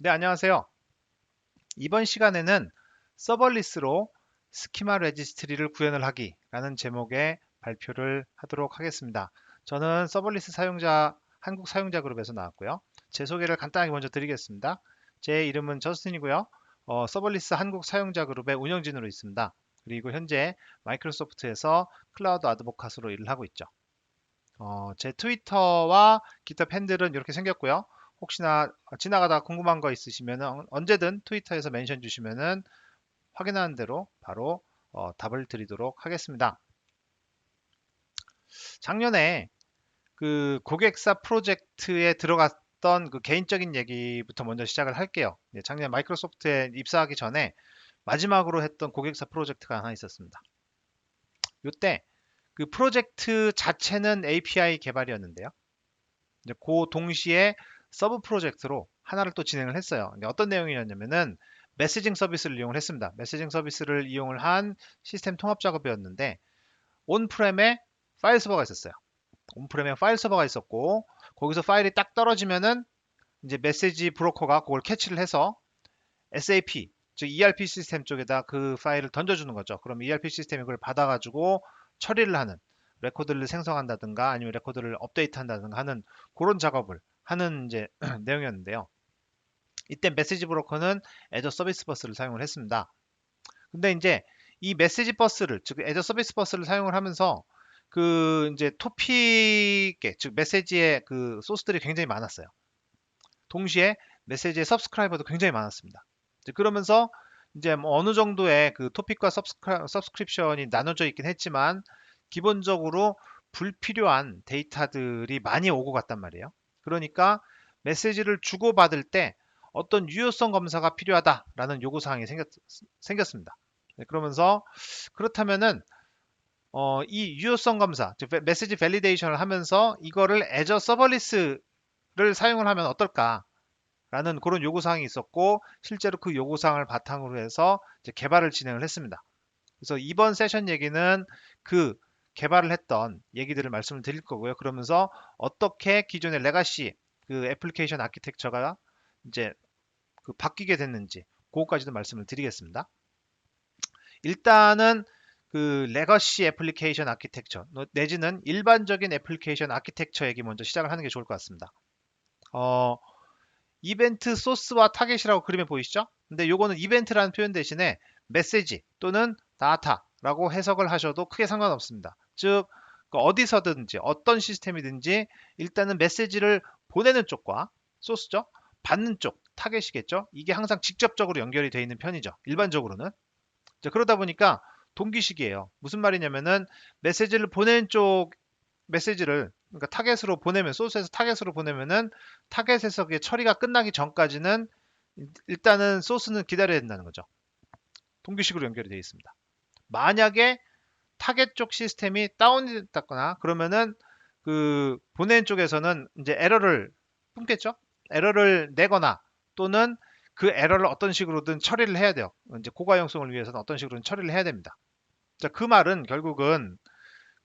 네, 안녕하세요. 이번 시간에는 서벌리스로 스키마 레지스트리를 구현을 하기 라는 제목의 발표를 하도록 하겠습니다. 저는 서벌리스 사용자, 한국 사용자 그룹에서 나왔고요. 제 소개를 간단하게 먼저 드리겠습니다. 제 이름은 저스틴이고요. 어, 서벌리스 한국 사용자 그룹의 운영진으로 있습니다. 그리고 현재 마이크로소프트에서 클라우드 아드보카스로 일을 하고 있죠. 어, 제 트위터와 기타 팬들은 이렇게 생겼고요. 혹시나 지나가다 궁금한 거 있으시면 언제든 트위터에서 멘션 주시면은 확인하는 대로 바로 어, 답을 드리도록 하겠습니다. 작년에 그 고객사 프로젝트에 들어갔던 그 개인적인 얘기부터 먼저 시작을 할게요. 네, 작년 마이크로소프트에 입사하기 전에 마지막으로 했던 고객사 프로젝트가 하나 있었습니다. 이때 그 프로젝트 자체는 API 개발이었는데요. 이제 그 동시에 서브 프로젝트로 하나를 또 진행을 했어요. 어떤 내용이었냐면은 메시징 서비스를 이용을 했습니다. 메시징 서비스를 이용을 한 시스템 통합 작업이었는데 온프렘에 파일 서버가 있었어요. 온프렘에 파일 서버가 있었고 거기서 파일이 딱 떨어지면은 이제 메시지 브로커가 그걸 캐치를 해서 SAP 즉 ERP 시스템 쪽에다 그 파일을 던져주는 거죠. 그럼 ERP 시스템이 그걸 받아가지고 처리를 하는 레코드를 생성한다든가 아니면 레코드를 업데이트한다든가 하는 그런 작업을 하는 이제 내용이었는데요. 이때 메시지 브로커는 애저 서비스 버스를 사용을 했습니다. 근데 이제 이 메시지 버스를 즉 애저 서비스 버스를 사용을 하면서 그 이제 토픽에 즉 메시지의 그 소스들이 굉장히 많았어요. 동시에 메시지의 서브스크라이버도 굉장히 많았습니다. 그러면서 이제 뭐 어느 정도의 그 토픽과 서브스크립션이 나눠져 있긴 했지만 기본적으로 불필요한 데이터들이 많이 오고 갔단 말이에요. 그러니까 메시지를 주고받을 때 어떤 유효성 검사가 필요하다라는 요구사항이 생겼, 생겼 습니다. 네, 그러면서 그렇다면은 어, 이 유효성 검사, 즉 메시지 밸리데이션을 하면서 이거를 애저 서버리스를 사용을 하면 어떨까라는 그런 요구사항이 있었고 실제로 그 요구사항을 바탕으로 해서 개발을 진행을 했습니다. 그래서 이번 세션 얘기는 그 개발을 했던 얘기들을 말씀을 드릴 거고요. 그러면서 어떻게 기존의 레가시 그 애플리케이션 아키텍처가 이제 그 바뀌게 됐는지 그거까지도 말씀을 드리겠습니다. 일단은 그 레거시 애플리케이션 아키텍처 내지는 일반적인 애플리케이션 아키텍처 얘기 먼저 시작을 하는 게 좋을 것 같습니다. 어, 이벤트 소스와 타겟이라고 그림에 보이시죠? 근데 요거는 이벤트라는 표현 대신에 메시지 또는 다타라고 해석을 하셔도 크게 상관없습니다. 즉그 어디서든지 어떤 시스템이든지 일단은 메시지를 보내는 쪽과 소스죠. 받는 쪽 타겟이겠죠. 이게 항상 직접적으로 연결이 되어 있는 편이죠. 일반적으로는. 자, 그러다 보니까 동기식이에요. 무슨 말이냐면은 메시지를 보내는 쪽 메시지를 그러니까 타겟으로 보내면 소스에서 타겟으로 보내면은 타겟에서 그게 처리가 끝나기 전까지는 일단은 소스는 기다려야 된다는 거죠. 동기식으로 연결이 되어 있습니다. 만약에 타겟 쪽 시스템이 다운됐거나 그러면은 그 보낸 쪽에서는 이제 에러를 품겠죠. 에러를 내거나 또는 그 에러를 어떤 식으로든 처리를 해야 돼요. 이제 고가용성을 위해서는 어떤 식으로든 처리를 해야 됩니다. 자, 그 말은 결국은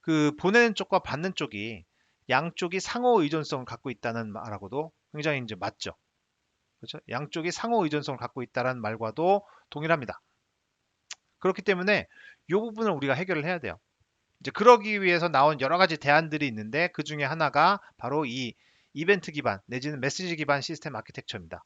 그 보내는 쪽과 받는 쪽이 양쪽이 상호 의존성을 갖고 있다는 말하고도 굉장히 이제 맞죠. 그렇죠? 양쪽이 상호 의존성을 갖고 있다는 말과도 동일합니다. 그렇기 때문에 이 부분을 우리가 해결을 해야 돼요. 이제 그러기 위해서 나온 여러 가지 대안들이 있는데 그 중에 하나가 바로 이 이벤트 기반 내지는 메시지 기반 시스템 아키텍처입니다.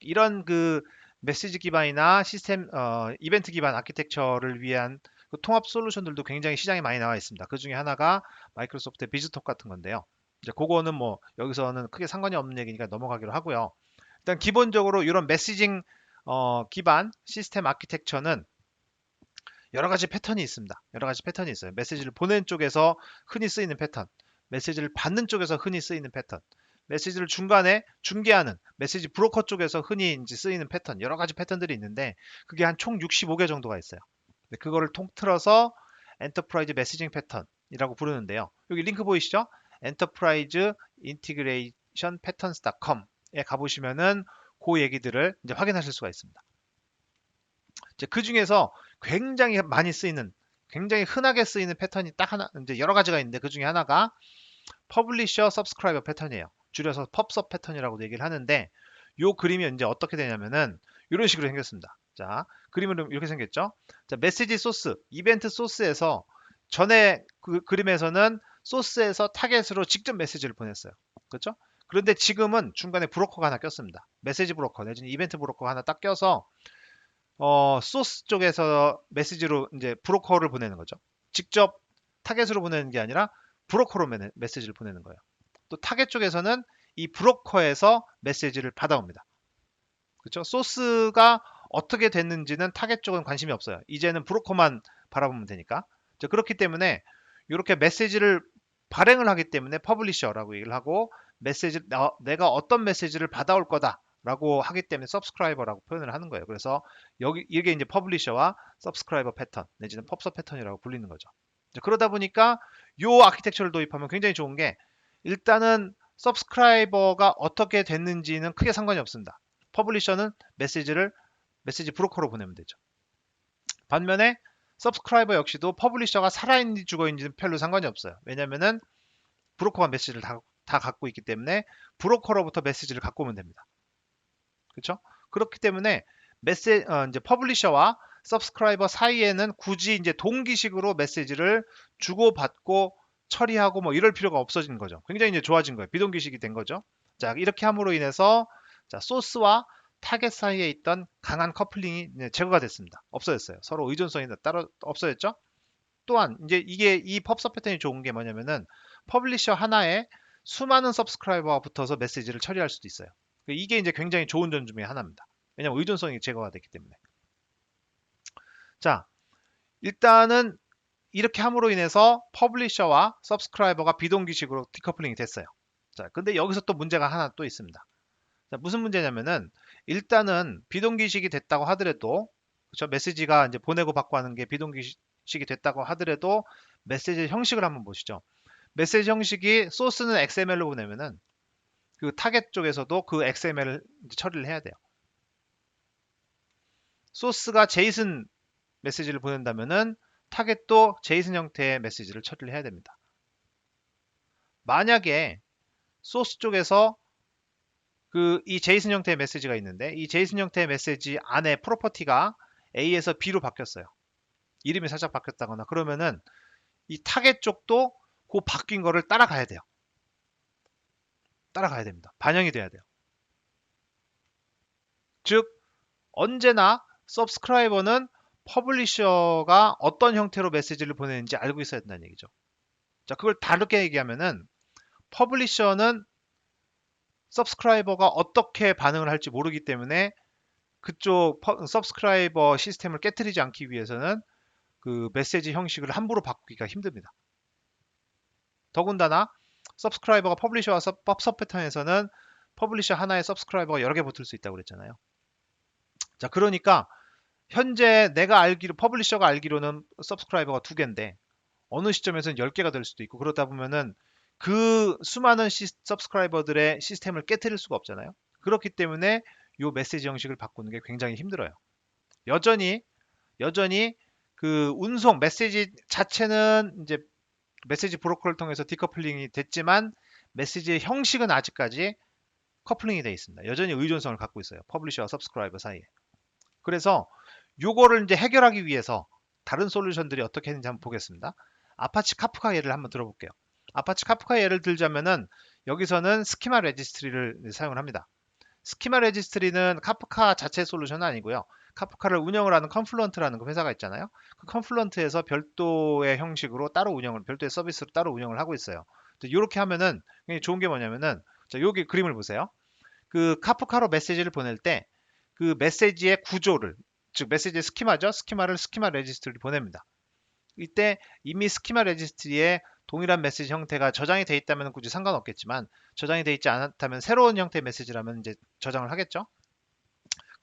이런 그 메시지 기반이나 시스템 어, 이벤트 기반 아키텍처를 위한 그 통합 솔루션들도 굉장히 시장에 많이 나와 있습니다. 그 중에 하나가 마이크로소프트의 비즈톡 같은 건데요. 이제 그거는 뭐 여기서는 크게 상관이 없는 얘기니까 넘어가기로 하고요. 일단 기본적으로 이런 메시징 어, 기반 시스템 아키텍처는 여러 가지 패턴이 있습니다. 여러 가지 패턴이 있어요. 메시지를 보내는 쪽에서 흔히 쓰이는 패턴, 메시지를 받는 쪽에서 흔히 쓰이는 패턴, 메시지를 중간에 중개하는 메시지 브로커 쪽에서 흔히 이제 쓰이는 패턴, 여러 가지 패턴들이 있는데 그게 한 총 65개 정도가 있어요. 그거를 통틀어서 엔터프라이즈 메시징 패턴이라고 부르는데요. 여기 링크 보이시죠? 엔터프라이즈 인티그레이션 패턴스.com에 가보시면은 그 얘기들을 이제 확인하실 수가 있습니다. 그 중에서 굉장히 많이 쓰이는 굉장히 흔하게 쓰이는 패턴이 딱 하나 이제 여러 가지가 있는데 그 중에 하나가 퍼블리셔 서브스크라이버 패턴이에요. 줄여서 펍섭 패턴이라고 얘기를 하는데 요 그림이 이제 어떻게 되냐면은 이런 식으로 생겼습니다. 자, 그림은 이렇게 생겼죠. 자, 메시지 소스, 이벤트 소스에서 전에 그 그림에서는 소스에서 타겟으로 직접 메시지를 보냈어요. 그렇죠? 그런데 지금은 중간에 브로커가 하나 꼈습니다. 메시지 브로커 내지는 이벤트 브로커가 하나 딱 껴서 어, 소스 쪽에서 메시지로 이제 브로커를 보내는 거죠. 직접 타겟으로 보내는 게 아니라 브로커로 메- 메시지를 보내는 거예요. 또 타겟 쪽에서는 이 브로커에서 메시지를 받아옵니다. 그렇죠? 소스가 어떻게 됐는지는 타겟 쪽은 관심이 없어요. 이제는 브로커만 바라보면 되니까. 자, 그렇기 때문에 이렇게 메시지를 발행을 하기 때문에 퍼블리셔라고 얘기를 하고 메시지 나- 내가 어떤 메시지를 받아올 거다 라고 하기 때문에 서브스크라이버라고 표현을 하는 거예요. 그래서 여기 이게 이제 퍼블리셔와 서브스크라이버 패턴 내지는 펍서 패턴이라고 불리는 거죠. 자, 그러다 보니까 요 아키텍처를 도입하면 굉장히 좋은 게 일단은 서브스크라이버가 어떻게 됐는지는 크게 상관이 없습니다. 퍼블리셔는 메시지를 메시지 브로커로 보내면 되죠. 반면에 서브스크라이버 역시도 퍼블리셔가 살아있는지 죽어있는지는 별로 상관이 없어요. 왜냐면은 브로커가 메시지를 다, 다 갖고 있기 때문에 브로커로부터 메시지를 갖고 오면 됩니다. 그렇죠? 그렇기 때문에 메시 어, 이제 퍼블리셔와 서브스크라이버 사이에는 굳이 이제 동기식으로 메시지를 주고받고 처리하고 뭐 이럴 필요가 없어진 거죠. 굉장히 이제 좋아진 거예요. 비동기식이 된 거죠. 자, 이렇게 함으로 인해서 자, 소스와 타겟 사이에 있던 강한 커플링이 제거가 됐습니다. 없어졌어요. 서로 의존성이 따로 없어졌죠. 또한 이제 이게 이 펍서 패턴이 좋은 게 뭐냐면은 퍼블리셔 하나에 수많은 서브스크라이버가 붙어서 메시지를 처리할 수도 있어요. 이게 이제 굉장히 좋은 점 중에 하나입니다. 왜냐하면 의존성이 제거가 됐기 때문에. 자, 일단은 이렇게 함으로 인해서 퍼블리셔와 서브스크라이버가 비동기식으로 디커플링이 됐어요. 자, 근데 여기서 또 문제가 하나 또 있습니다. 자, 무슨 문제냐면은 일단은 비동기식이 됐다고 하더라도 그렇죠? 메시지가 이제 보내고 받고 하는 게 비동기식이 됐다고 하더라도 메시지 형식을 한번 보시죠. 메시지 형식이 소스는 XML로 보내면은 그 타겟 쪽에서도 그 XML을 처리를 해야 돼요. 소스가 제이슨 메시지를 보낸다면은 타겟도 제이슨 형태의 메시지를 처리를 해야 됩니다. 만약에 소스 쪽에서 그이 제이슨 형태의 메시지가 있는데 이 제이슨 형태의 메시지 안에 프로퍼티가 A에서 B로 바뀌었어요. 이름이 살짝 바뀌었다거나 그러면은 이 타겟 쪽도 그 바뀐 거를 따라가야 돼요. 따라가야 됩니다. 반영이 돼야 돼요. 즉 언제나 서브스크라이버는 퍼블리셔가 어떤 형태로 메시지를 보내는지 알고 있어야 된다는 얘기죠. 자, 그걸 다르게 얘기하면은 퍼블리셔는 서브스크라이버가 어떻게 반응을 할지 모르기 때문에 그쪽 퍼- 서브스크라이버 시스템을 깨뜨리지 않기 위해서는 그 메시지 형식을 함부로 바꾸기가 힘듭니다. 더군다나 서브스크라이버가 퍼블리셔와 서, 섭 패턴에서는 퍼블리셔 하나에 서브스크라이버가 여러 개 붙을 수 있다고 그랬잖아요. 자, 그러니까 현재 내가 알기로 퍼블리셔가 알기로는 서브스크라이버가 두 개인데 어느 시점에서는 10개가 될 수도 있고 그러다 보면은 그 수많은 시, 서브스크라이버들의 시스템을 깨뜨릴 수가 없잖아요. 그렇기 때문에 이 메시지 형식을 바꾸는 게 굉장히 힘들어요. 여전히 여전히 그 운송 메시지 자체는 이제 메시지 브로커를 통해서 디커플링이 됐지만 메시지의 형식은 아직까지 커플링이 되어 있습니다. 여전히 의존성을 갖고 있어요. 퍼블리셔와 서브스크라이버 사이에. 그래서 요거를 이제 해결하기 위해서 다른 솔루션들이 어떻게 했는지 한번 보겠습니다. 아파치 카프카 예를 한번 들어볼게요. 아파치 카프카 예를 들자면은 여기서는 스키마 레지스트리를 사용을 합니다. 스키마 레지스트리는 카프카 자체 솔루션은 아니고요. 카프카를 운영을 하는 컨플루언트라는 그 회사가 있잖아요. 그 컨플루언트에서 별도의 형식으로 따로 운영을, 별도의 서비스로 따로 운영을 하고 있어요. 이렇게 하면은 굉장히 좋은 게 뭐냐면은 자, 여기 그림을 보세요. 그 카프카로 메시지를 보낼 때 그 메시지의 구조를 즉 메시지의 스키마죠. 스키마를 스키마 레지스트리를 보냅니다. 이때 이미 스키마 레지스트리에 동일한 메시지 형태가 저장이 돼 있다면 굳이 상관없겠지만 저장이 돼 있지 않았다면 새로운 형태의 메시지라면 이제 저장을 하겠죠.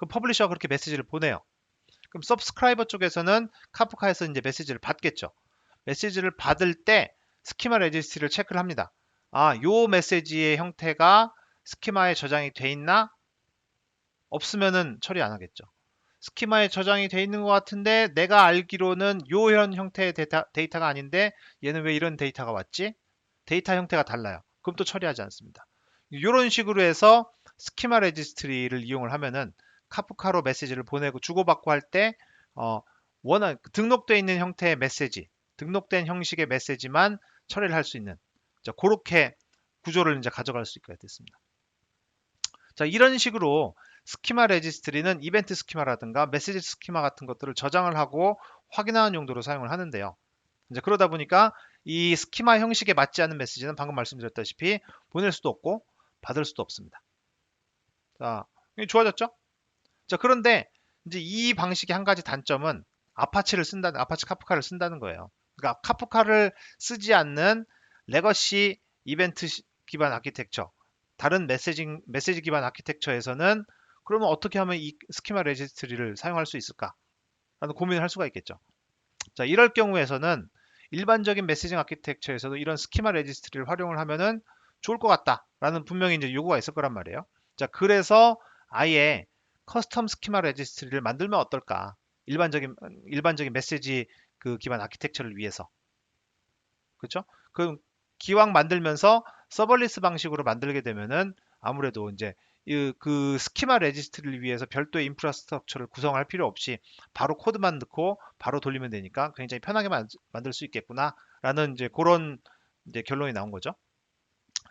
그럼 퍼블리셔가 그렇게 메시지를 보내요. 그럼 서브스크라이버 쪽에서는 카프카에서 이제 메시지를 받겠죠. 메시지를 받을 때 스키마 레지스트리를 체크를 합니다. 아, 요 메시지의 형태가 스키마에 저장이 돼 있나? 없으면은 처리 안 하겠죠. 스키마에 저장이 돼 있는 것 같은데 내가 알기로는 요런 형태의 데이터, 데이터가 아닌데 얘는 왜 이런 데이터가 왔지? 데이터 형태가 달라요. 그럼 또 처리하지 않습니다. 이런 식으로 해서 스키마 레지스트리를 이용을 하면은 카프카로 메시지를 보내고 주고받고 할 때 어, 원한 등록되어 있는 형태의 메시지, 등록된 형식의 메시지만 처리를 할 수 있는 자, 그렇게 구조를 이제 가져갈 수 있게 됐습니다. 자, 이런 식으로 스키마 레지스트리는 이벤트 스키마라든가 메시지 스키마 같은 것들을 저장을 하고 확인하는 용도로 사용을 하는데요. 이제 그러다 보니까 이 스키마 형식에 맞지 않는 메시지는 방금 말씀드렸다시피 보낼 수도 없고 받을 수도 없습니다. 자, 좋아졌죠? 자, 그런데 이제 이 방식의 한 가지 단점은 아파치를 쓴다는 아파치 카프카를 쓴다는 거예요. 그러니까 카프카를 쓰지 않는 레거시 이벤트 기반 아키텍처, 다른 메시징 메시지 기반 아키텍처에서는 그러면 어떻게 하면 이 스키마 레지스트리를 사용할 수 있을까? 라는 고민을 할 수가 있겠죠. 자, 이럴 경우에서는 일반적인 메시징 아키텍처에서도 이런 스키마 레지스트리를 활용을 하면은 좋을 것 같다라는 분명히 이제 요구가 있을 거란 말이에요. 자, 그래서 아예 커스텀 스키마 레지스트리를 만들면 어떨까? 일반적인 일반적인 메시지 그 기반 아키텍처를 위해서. 그렇죠? 그 기왕 만들면서 서벌리스 방식으로 만들게 되면은 아무래도 이제 이- 그 스키마 레지스트리를 위해서 별도의 인프라스트럭처를 구성할 필요 없이 바로 코드만 넣고 바로 돌리면 되니까 굉장히 편하게 만, 만들 수 있겠구나라는 이제 그런 이제 결론이 나온 거죠.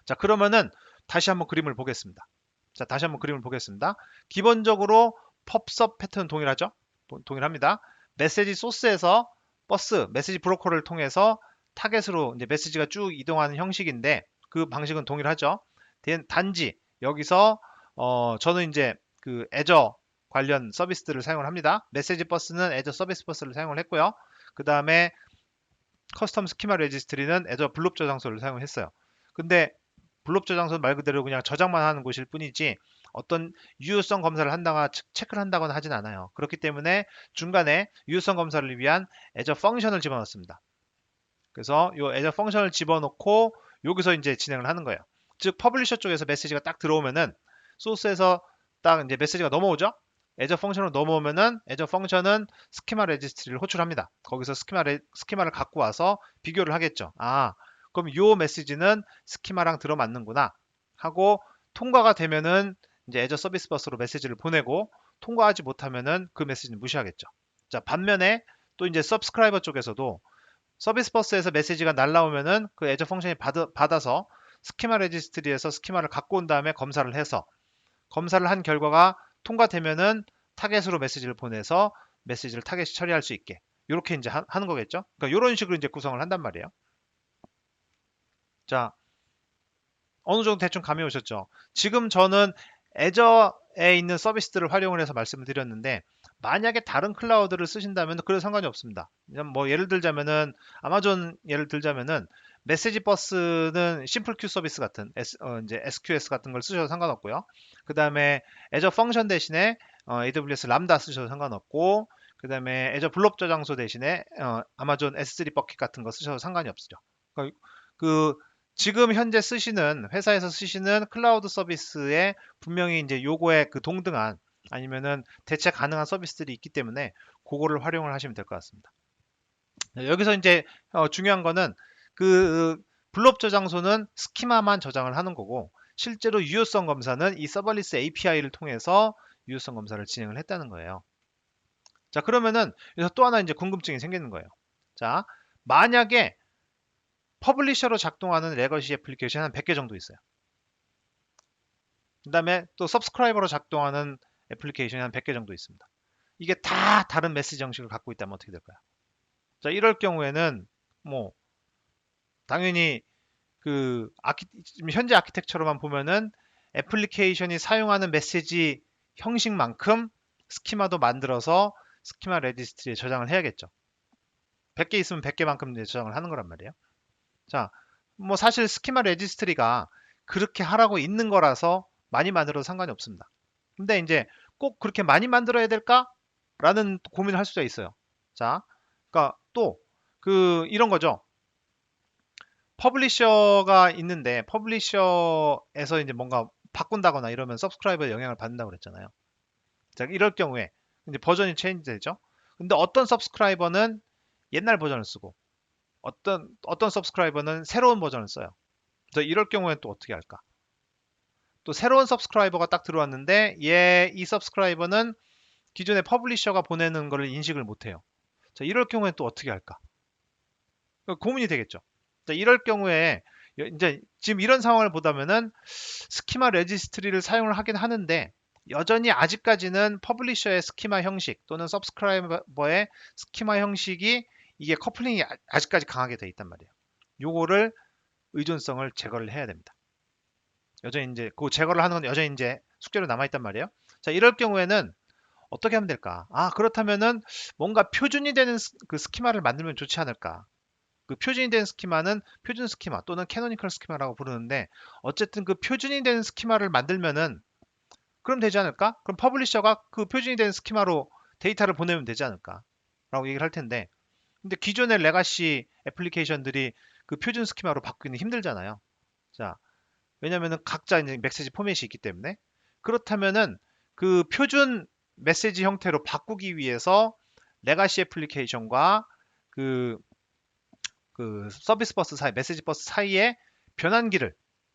자, 그러면은 다시 한번 그림을 보겠습니다. 자, 다시 한번 그림을 보겠습니다. 기본적으로 펍섭 패턴 동일하죠? 도- 동일합니다. 메시지 소스에서 버스, 메시지 브로커를 통해서 타겟으로 이제 메시지가 쭉 이동하는 형식인데 그 방식은 동일하죠. 단- 단지 여기서 어, 저는 이제 그 애저 관련 서비스들을 사용을 합니다. 메시지 버스는 애저 서비스 버스를 사용을 했고요. 그 다음에 커스텀 스키마 레지스트리는 애저 블록 저장소를 사용을 했어요. 근데 블록 저장소는 말 그대로 그냥 저장만 하는 곳일 뿐이지 어떤 유효성 검사를 한다거나 체- 체크를 한다거나 하진 않아요. 그렇기 때문에 중간에 유효성 검사를 위한 애저 펑션을 집어넣습니다. 그래서 이 애저 펑션을 집어넣고 여기서 이제 진행을 하는 거예요. 즉 퍼블리셔 쪽에서 메시지가 딱 들어오면은 소스에서 딱 이제 메시지가 넘어오죠. 애저 펑션으로 넘어오면은 애저 펑션은 스키마 레지스트리를 호출합니다. 거기서 스키마 레, 스키마를 갖고 와서 비교를 하겠죠. 아, 그럼 요 메시지는 스키마랑 들어맞는구나 하고 통과가 되면은 이제 애저 서비스 버스로 메시지를 보내고 통과하지 못하면은 그 메시지는 무시하겠죠. 자, 반면에 또 이제 서브스크라이버 쪽에서도 서비스 버스에서 메시지가 날라오면은 그 애저 펑션이 받아, 받아서 스키마 레지스트리에서 스키마를 갖고 온 다음에 검사를 해서 검사를 한 결과가 통과되면은 타겟으로 메시지를 보내서 메시지를 타겟이 처리할 수 있게 이렇게 이제 하, 는 거겠죠. 그러니까 이런 식으로 이제 구성을 한단 말이에요. 자, 어느 정도 대충 감이 오셨죠? 지금 저는 애저에 있는 서비스들을 활용을 해서 말씀을 드렸는데 만약에 다른 클라우드를 쓰신다면 그래도 상관이 없습니다. 뭐 예를 들자면은 아마존 예를 들자면은 메시지 버스는 심플 큐 서비스 같은 S, 어, 이제 SQS 같은 걸 쓰셔도 상관없고요. 그 다음에 애저 펑션 대신에 어, AWS 람다 쓰셔도 상관없고 그 다음에 애저 블록 저장소 대신에 어, 아마존 S3 버킷 같은 거 쓰셔도 상관이 없죠. 그러니까 그 지금 현재 쓰시는 회사에서 쓰시는 클라우드 서비스에 분명히 이제 요거에 그 동등한 아니면은 대체 가능한 서비스들이 있기 때문에 그거를 활용을 하시면 될 것 같습니다. 네, 여기서 이제 어, 중요한 거는 그 블록 저장소는 스키마만 저장을 하는 거고 실제로 유효성 검사는 이 서벌리스 API를 통해서 유효성 검사를 진행을 했다는 거예요. 자 그러면은 여기서 또 하나 이제 궁금증이 생기는 거예요. 자 만약에 퍼블리셔로 작동하는 레거시 애플리케이션 한 100개 정도 있어요. 그 다음에 또 서브스크라이버로 작동하는 애플리케이션이 한 100개 정도 있습니다. 이게 다 다른 메시지 형식을 갖고 있다면 어떻게 될까요? 자, 이럴 경우에는 뭐 당연히 그 아키, 현재 아키텍처로만 보면은 애플리케이션이 사용하는 메시지 형식만큼 스키마도 만들어서 스키마 레지스트리에 저장을 해야겠죠. 100개 있으면 100개만큼 이제 저장을 하는 거란 말이에요. 자, 뭐 사실 스키마 레지스트리가 그렇게 하라고 있는 거라서 많이 만들어도 상관이 없습니다. 근데 이제 꼭 그렇게 많이 만들어야 될까? 라는 고민을 할 수가 있어요. 자, 그러니까 또 그 이런 거죠. 퍼블리셔가 있는데 퍼블리셔에서 이제 뭔가 바꾼다거나 이러면 서브스크라이버에 영향을 받는다고 그랬잖아요. 자, 이럴 경우에 이제 버전이 체인지 되죠. 근데 어떤 서브스크라이버는 옛날 버전을 쓰고 어떤 어떤 서브스크라이버는 새로운 버전을 써요. 그래서 이럴 경우에는 또 어떻게 할까? 또 새로운 서브스크라이버가 딱 들어왔는데 얘 이 서브스크라이버는 기존의 퍼블리셔가 보내는 거를 인식을 못해요. 자, 이럴 경우에 또 어떻게 할까? 그러니까 고민이 되겠죠. 자, 이럴 경우에 여- 이제 지금 이런 상황을 보다면은 스키마 레지스트리를 사용을 하긴 하는데 여전히 아직까지는 퍼블리셔의 스키마 형식 또는 서브스크라이버의 스키마 형식이 이게 커플링이 아- 아직까지 강하게 돼 있단 말이에요. 요거를 의존성을 제거를 해야 됩니다. 여전히 이제 그 제거를 하는 건 여전히 이제 숙제로 남아 있단 말이에요. 자, 이럴 경우에는 어떻게 하면 될까? 아, 그렇다면은 뭔가 표준이 되는 스- 그 스키마를 만들면 좋지 않을까? 그 표준이 된 스키마는 표준 스키마 또는 캐노니컬 스키마라고 부르는데 어쨌든 그 표준이 된 스키마를 만들면은 그럼 되지 않을까? 그럼 퍼블리셔가 그 표준이 된 스키마로 데이터를 보내면 되지 않을까? 라고 얘기를 할 텐데 근데 기존의 레가시 애플리케이션들이 그 표준 스키마로 바꾸기는 힘들잖아요. 자, 왜냐면은 각자 이제 메시지 포맷이 있기 때문에 그렇다면은 그 표준 메시지 형태로 바꾸기 위해서 레가시 애플리케이션과 그, 그 서비스 버스 사이, 메시지 버스 사이에 변환기를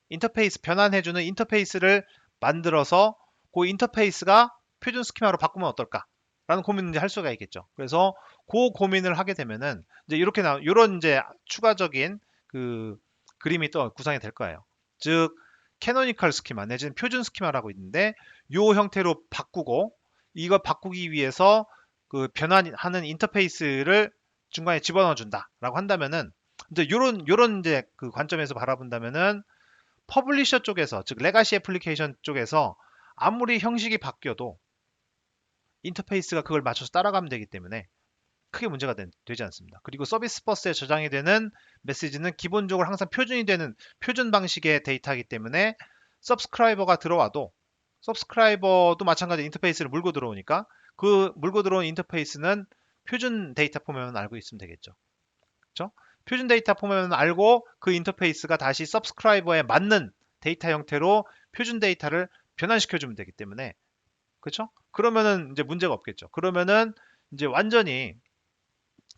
인터페이스 변환해주는 인터페이스를 만들어서 그 인터페이스가 표준 스키마로 바꾸면 어떨까? 라는 고민을 할 수가 있겠죠. 그래서 그 고민을 하게 되면은 이제 이렇게 나 이런 이제 추가적인 그 그림이 또 구성이 될 거예요. 즉 캐노니컬 스키마 내지는 표준 스키마라고 있는데 요 형태로 바꾸고 이거 바꾸기 위해서 그 변환하는 인터페이스를 중간에 집어넣어 준다라고 한다면은 이제 요런 요런 이제 그 관점에서 바라본다면은 퍼블리셔 쪽에서 즉 레가시 애플리케이션 쪽에서 아무리 형식이 바뀌어도 인터페이스가 그걸 맞춰서 따라가면 되기 때문에 크게 문제가 된- 되지 않습니다. 그리고 서비스 버스에 저장이 되는 메시지는 기본적으로 항상 표준이 되는 표준 방식의 데이터이기 때문에 서브스크라이버가 들어와도 서브스크라이버도 마찬가지 인터페이스를 물고 들어오니까 그 물고 들어온 인터페이스는 표준 데이터 포맷만 알고 있으면 되겠죠. 그렇죠? 표준 데이터 포맷만 알고 그 인터페이스가 다시 서브스크라이버에 맞는 데이터 형태로 표준 데이터를 변환시켜 주면 되기 때문에 그렇죠? 그러면은 이제 문제가 없겠죠. 그러면은 이제 완전히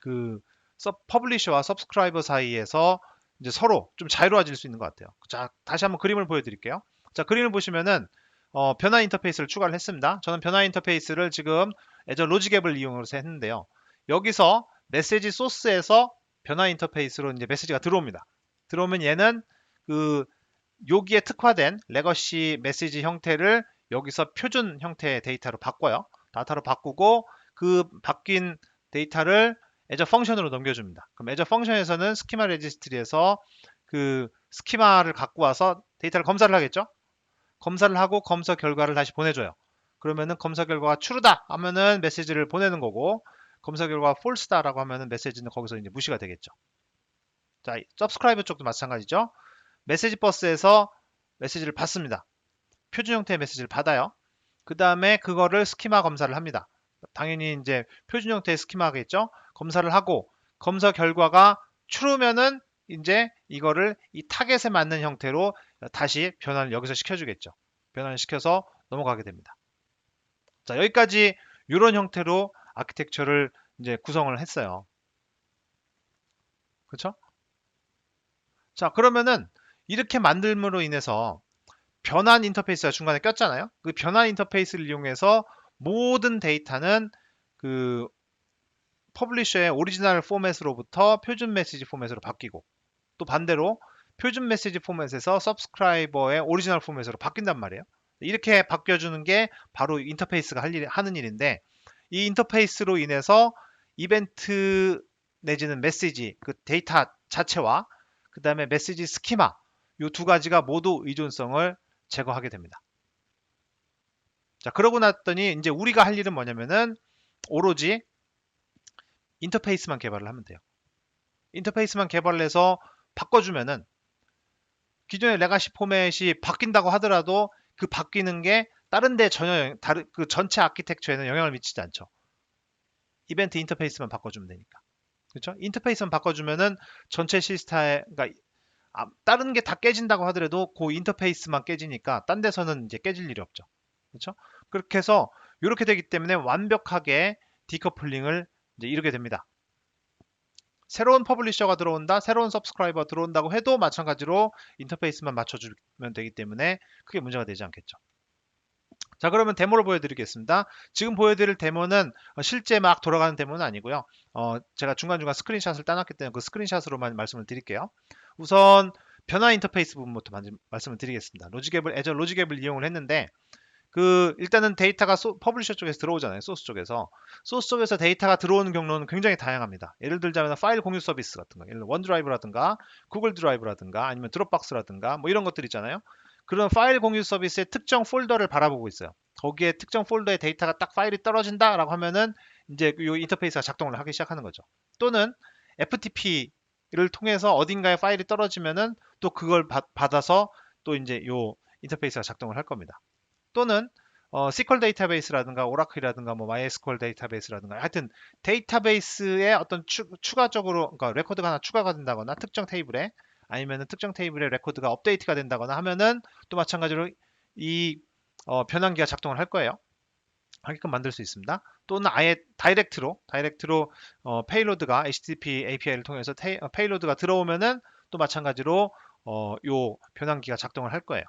그 서, 퍼블리셔와 서브스크라이버 사이에서 이제 서로 좀 자유로워질 수 있는 것 같아요. 자, 다시 한번 그림을 보여드릴게요. 자, 그림을 보시면은 어, 변화 인터페이스를 추가를 했습니다. 저는 변화 인터페이스를 지금 애저 로직 앱을 이용해서 했는데요. 여기서 메시지 소스에서 변화 인터페이스로 이제 메시지가 들어옵니다. 들어오면 얘는 그 여기에 특화된 레거시 메시지 형태를 여기서 표준 형태의 데이터로 바꿔요. 데이터로 바꾸고 그 바뀐 데이터를 애저 펑션으로 넘겨줍니다. 그럼 애저 펑션에서는 스키마 레지스트리에서 그 스키마를 갖고 와서 데이터를 검사를 하겠죠? 검사를 하고 검사 결과를 다시 보내줘요. 그러면은 검사 결과가 true다 하면은 메시지를 보내는 거고 검사 결과가 false다라고 하면은 메시지는 거기서 이제 무시가 되겠죠. 자, subscribe 쪽도 마찬가지죠. 메시지 버스에서 메시지를 받습니다. 표준 형태의 메시지를 받아요. 그 다음에 그거를 스키마 검사를 합니다. 당연히 이제 표준 형태의 스키마겠죠. 검사를 하고 검사 결과가 true면은 이제 이거를 이 타겟에 맞는 형태로 다시 변환을 여기서 시켜주겠죠. 변환을 시켜서 넘어가게 됩니다. 자 여기까지 이런 형태로 아키텍처를 이제 구성을 했어요. 그렇죠? 자 그러면은 이렇게 만들므로 인해서 변환 인터페이스가 중간에 꼈잖아요. 그 변환 인터페이스를 이용해서 모든 데이터는 그 퍼블리셔의 오리지널 포맷으로부터 표준 메시지 포맷으로 바뀌고 또 반대로 표준 메시지 포맷에서 서브스크라이버의 오리지널 포맷으로 바뀐단 말이에요. 이렇게 바뀌어주는 게 바로 인터페이스가 할 일, 하는 일인데 이 인터페이스로 인해서 이벤트 내지는 메시지 그 데이터 자체와 그 다음에 메시지 스키마 이 두 가지가 모두 의존성을 제거하게 됩니다. 자 그러고 났더니 이제 우리가 할 일은 뭐냐면은 오로지 인터페이스만 개발을 하면 돼요. 인터페이스만 개발을 해서 바꿔주면은 기존의 레가시 포맷이 바뀐다고 하더라도 그 바뀌는 게 다른 데 전혀 영- 다른 그 전체 아키텍처에는 영향을 미치지 않죠. 이벤트 인터페이스만 바꿔주면 되니까. 그렇죠? 인터페이스만 바꿔주면은 전체 시스템에 그러니까 아, 다른 게 다 깨진다고 하더라도 그 인터페이스만 깨지니까 딴 데서는 이제 깨질 일이 없죠. 그렇죠? 그렇게 해서 이렇게 되기 때문에 완벽하게 디커플링을 이제 이루게 됩니다. 새로운 퍼블리셔가 들어온다, 새로운 서브스크라이버 들어온다고 해도 마찬가지로 인터페이스만 맞춰주면 되기 때문에 크게 문제가 되지 않겠죠. 자 그러면 데모를 보여드리겠습니다. 지금 보여드릴 데모는 어, 실제 막 돌아가는 데모는 아니고요. 어, 제가 중간중간 스크린샷을 따놨기 때문에 그 스크린샷으로만 말씀을 드릴게요. 우선 변화 인터페이스 부분부터 말씀을 드리겠습니다. 로직앱을 애저 로직앱을 이용을 했는데 그 일단은 데이터가 소, 퍼블리셔 쪽에서 들어오잖아요. 소스 쪽에서 소스 쪽에서 데이터가 들어오는 경로는 굉장히 다양합니다. 예를 들자면 파일 공유 서비스 같은 거, 예를 원드라이브라든가 구글 드라이브라든가 아니면 드롭박스라든가 뭐 이런 것들 있잖아요. 그런 파일 공유 서비스의 특정 폴더를 바라보고 있어요. 거기에 특정 폴더에 데이터가 딱 파일이 떨어진다라고 하면은 이제 이 인터페이스가 작동을 하기 시작하는 거죠. 또는 FTP를 통해서 어딘가에 파일이 떨어지면은 또 그걸 받, 받아서 또 이제 요 인터페이스가 작동을 할 겁니다. 또는 어, SQL 데이터베이스라든가 오라클이라든가 뭐 MySQL 데이터베이스라든가 하여튼 데이터베이스에 어떤 추, 추가적으로 그러니까 레코드가 하나 추가가 된다거나 특정 테이블에 아니면은 특정 테이블에 레코드가 업데이트가 된다거나 하면은 또 마찬가지로 이 어, 변환기가 작동을 할 거예요. 하게끔 만들 수 있습니다. 또는 아예 다이렉트로 다이렉트로 어, 페이로드가 HTTP API를 통해서 테이, 어, 페이로드가 들어오면은 또 마찬가지로 어, 요 변환기가 작동을 할 거예요.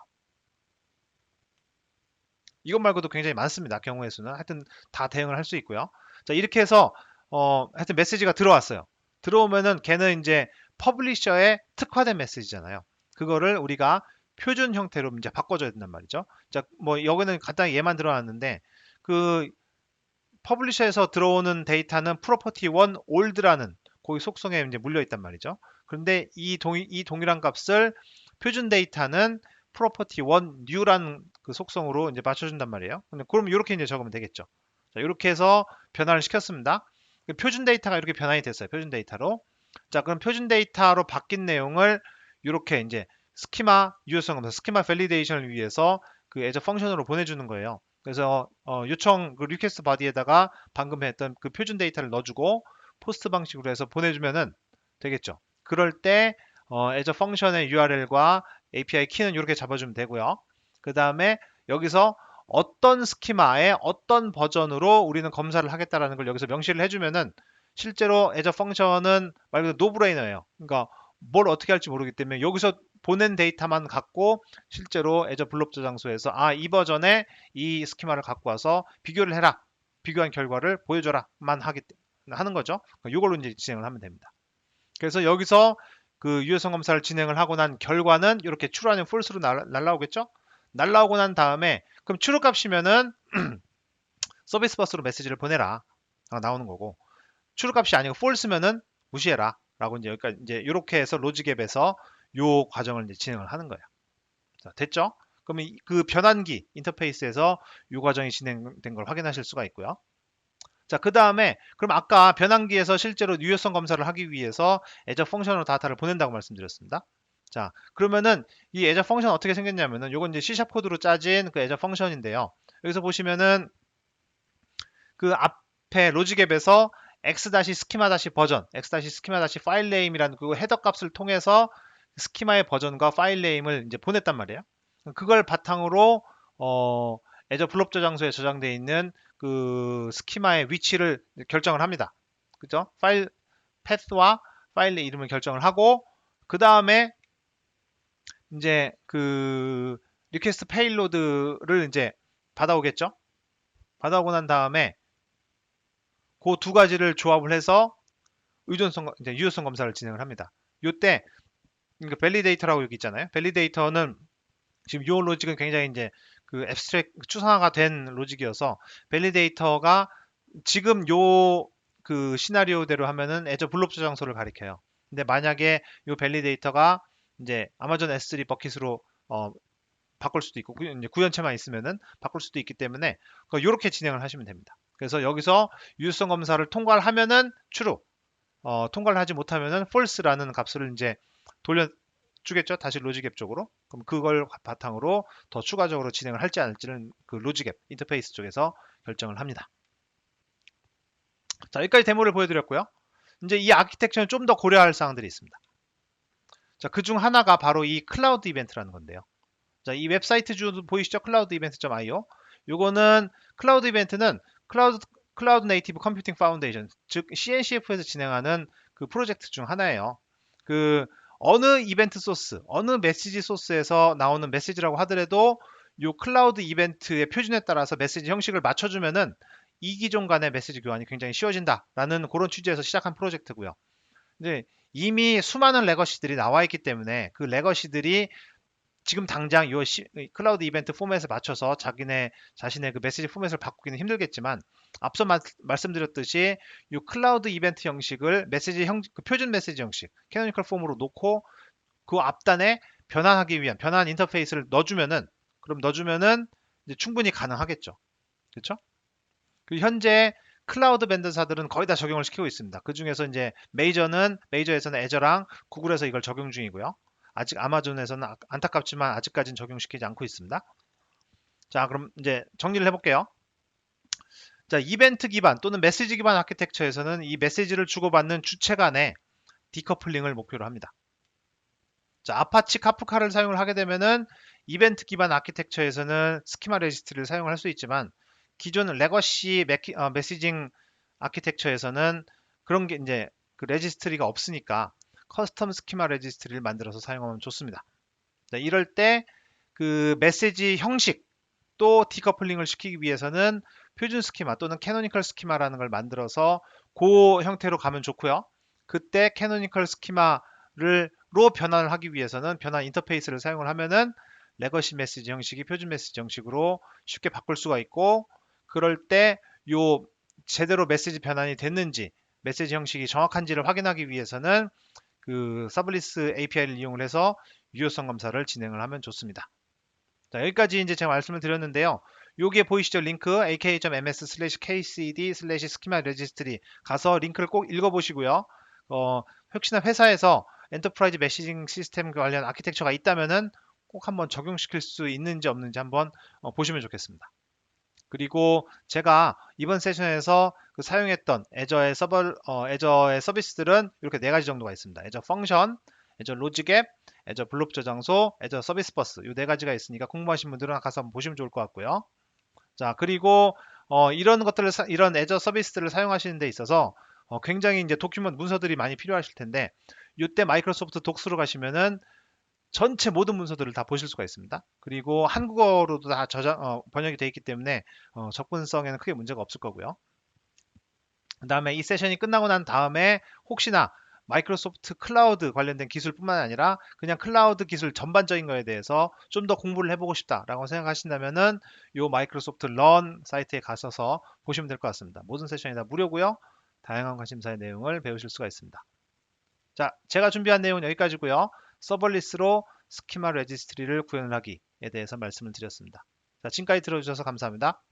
이것 말고도 굉장히 많습니다. 경우의 수는 하여튼 다 대응을 할 수 있고요. 자 이렇게 해서 어, 하여튼 메시지가 들어왔어요. 들어오면은 걔는 이제 퍼블리셔에 특화된 메시지잖아요. 그거를 우리가 표준 형태로 이제 바꿔줘야 된단 말이죠. 자, 뭐 여기는 간단히 얘만 들어왔는데 그 퍼블리셔에서 들어오는 데이터는 프로퍼티 1 올드라는 거기 속성에 이제 물려 있단 말이죠. 그런데 이 동이 이 동일한 값을 표준 데이터는 프로퍼티 1 new라는 그 속성으로 이제 맞춰준단 말이에요. 근데 그럼 이렇게 이제 적으면 되겠죠. 자, 이렇게 해서 변화를 시켰습니다. 그 표준 데이터가 이렇게 변환이 됐어요. 표준 데이터로. 자, 그럼 표준 데이터로 바뀐 내용을 이렇게 이제 스키마 유효성 검사, 스키마 밸리데이션을 위해서 그 애저 펑션으로 보내주는 거예요. 그래서 어, 요청 그 리퀘스트 바디에다가 방금 했던 그 표준 데이터를 넣어주고 포스트 방식으로 해서 보내주면은 되겠죠. 그럴 때 어, 애저 펑션의 URL과 API 키는 이렇게 잡아주면 되고요. 그 다음에 여기서 어떤 스키마의 어떤 버전으로 우리는 검사를 하겠다라는 걸 여기서 명시를 해주면은 실제로 애저 펑션은 말 그대로 노브레이너예요. 그러니까 뭘 어떻게 할지 모르기 때문에 여기서 보낸 데이터만 갖고 실제로 애저 블록 저장소에서 아 이 버전의 이 스키마를 갖고 와서 비교를 해라 비교한 결과를 보여줘라만 하기 하는 거죠. 이걸로 이제 진행을 하면 됩니다. 그래서 여기서 그 유효성 검사를 진행을 하고 난 결과는 이렇게 true아니면 false로 날라오겠죠? 날라오고 난 다음에 그럼 true 값이면은 서비스 버스로 메시지를 보내라 나오는 거고 true 값이 아니고 false면은 무시해라 라고 이제 여기까지 이제 이렇게 해서 로직앱에서 요 과정을 이제 진행을 하는 거예요. 자, 됐죠? 그러면 그 변환기 인터페이스에서 요 과정이 진행된 걸 확인하실 수가 있고요. 자, 그 다음에 그럼 아까 변환기에서 실제로 유효성 검사를 하기 위해서 애저 펑션으로 다타를 보낸다고 말씀드렸습니다. 자, 그러면은 이 애저 펑션 어떻게 생겼냐면은 요건 이제 C# 코드로 짜진 그 애저 펑션인데요. 여기서 보시면은 그 앞에 로직앱에서 x-스키마- 버전, x-스키마- 파일 네임이라는 그 헤더 값을 통해서 스키마의 버전과 파일 네임을 이제 보냈단 말이에요. 그걸 바탕으로 어, 애저 블록 저장소에 저장되어 있는 그 스키마의 위치를 결정을 합니다. 그죠? 파일 패스와 파일의 이름을 결정을 하고 그 다음에 이제 그 리퀘스트 페일로드를 이제 받아오겠죠? 받아오고 난 다음에 그 두 가지를 조합을 해서 의존성 이제 유효성 검사를 진행을 합니다. 요때 밸리데이터라고 여기 있잖아요. 밸리데이터는 지금 요 로직은 굉장히 이제 그 앱스트랙 추상화가 된 로직이어서 밸리데이터가 지금 요 그 시나리오대로 하면은 애저 블록 저장소를 가리켜요. 근데 만약에 요 밸리데이터가 이제 아마존 S3 버킷으로 어, 바꿀 수도 있고 이제 구현체만 있으면은 바꿀 수도 있기 때문에 이렇게 진행을 하시면 됩니다. 그래서 여기서 유효성 검사를 통과를 하면은 true, 어, 통과를 하지 못하면은 false라는 값을 이제 돌려 주겠죠. 다시 로직앱 쪽으로. 그럼 그걸 바탕으로 더 추가적으로 진행을 할지 안 할지는 그 로직앱 인터페이스 쪽에서 결정을 합니다. 자, 여기까지 데모를 보여드렸고요. 이제 이 아키텍처는 좀 더 고려할 사항들이 있습니다. 자, 그 중 하나가 바로 이 클라우드 이벤트라는 건데요. 자, 이 웹사이트 주 보이시죠? 클라우드 이벤트.io. 요거는 클라우드 이벤트는 클라우드 클라우드 네이티브 컴퓨팅 파운데이션, 즉 CNCF에서 진행하는 그 프로젝트 중 하나예요. 그 어느 이벤트 소스, 어느 메시지 소스에서 나오는 메시지라고 하더라도 요 클라우드 이벤트의 표준에 따라서 메시지 형식을 맞춰주면은 이 기종 간의 메시지 교환이 굉장히 쉬워진다라는 그런 취지에서 시작한 프로젝트고요. 이제 이미 수많은 레거시들이 나와 있기 때문에 그 레거시들이 지금 당장 요 시- 클라우드 이벤트 포맷에 맞춰서 자기네 자신의 그 메시지 포맷을 바꾸기는 힘들겠지만 앞서 마- 말씀드렸듯이 이 클라우드 이벤트 형식을 메시지 형, 그 표준 메시지 형식, 캐노니컬 폼으로 놓고 그 앞단에 변환하기 위한 변환 인터페이스를 넣어주면은 그럼 넣어주면은 충분히 가능하겠죠. 그렇죠? 그 현재 클라우드 벤더사들은 거의 다 적용을 시키고 있습니다. 그 중에서 이제 메이저는 메이저에서는 애저랑 구글에서 이걸 적용 중이고요. 아직 아마존에서는 아- 안타깝지만 아직까지는 적용시키지 않고 있습니다. 자, 그럼 이제 정리를 해볼게요. 자, 이벤트 기반 또는 메시지 기반 아키텍처에서는 이 메시지를 주고받는 주체 간의 디커플링을 목표로 합니다. 자, 아파치 카프카를 사용을 하게 되면은 이벤트 기반 아키텍처에서는 스키마 레지스트리를 사용할 수 있지만 기존 레거시 어, 메시징 아키텍처에서는 그런 게 이제 그 레지스트리가 없으니까 커스텀 스키마 레지스트리를 만들어서 사용하면 좋습니다. 자, 이럴 때 그 메시지 형식 또 디커플링을 시키기 위해서는 표준 스키마 또는 캐노니컬 스키마라는 걸 만들어서 그 형태로 가면 좋고요. 그때 캐노니컬 스키마를 로 변환을 하기 위해서는 변환 인터페이스를 사용을 하면은 레거시 메시지 형식이 표준 메시지 형식으로 쉽게 바꿀 수가 있고 그럴 때 요 제대로 메시지 변환이 됐는지 메시지 형식이 정확한지를 확인하기 위해서는 그 서블리스 API를 이용을 해서 유효성 검사를 진행을 하면 좋습니다. 자, 여기까지 이제 제가 말씀을 드렸는데요. 여기에 보이시죠? 링크 aka.ms kcd schema registry 가서 링크를 꼭 읽어보시고요. 어, 혹시나 회사에서 엔터프라이즈 메시징 시스템 관련 아키텍처가 있다면은 꼭 한번 적용시킬 수 있는지 없는지 한번 어, 보시면 좋겠습니다. 그리고 제가 이번 세션에서 그 사용했던 애저의 서버 어, 애저의 서비스들은 이렇게 네 가지 정도가 있습니다. 애저 펑션, 애저 로직앱, 애저 블록 저장소, 애저 서비스 버스 이 네 가지가 있으니까 궁금하신 분들은 가서 한번 보시면 좋을 것 같고요. 자 그리고 어, 이런 것들을 사- 이런 애저 서비스들을 사용하시는 데 있어서 어, 굉장히 이제 도큐먼트 문서들이 많이 필요하실 텐데 이때 마이크로소프트 독스로 가시면은 전체 모든 문서들을 다 보실 수가 있습니다. 그리고 한국어로도 다 저장 어, 번역이 되어 있기 때문에 어, 접근성에는 크게 문제가 없을 거고요. 그 다음에 이 세션이 끝나고 난 다음에 혹시나 마이크로소프트 클라우드 관련된 기술뿐만 아니라 그냥 클라우드 기술 전반적인 거에 대해서 좀 더 공부를 해보고 싶다라고 생각하신다면은 요 마이크로소프트 런 사이트에 가셔서 보시면 될 것 같습니다. 모든 세션이 다 무료고요. 다양한 관심사의 내용을 배우실 수가 있습니다. 자, 제가 준비한 내용은 여기까지고요. 서벌리스로 스키마 레지스트리를 구현을 하기에 대해서 말씀을 드렸습니다. 자, 지금까지 들어주셔서 감사합니다.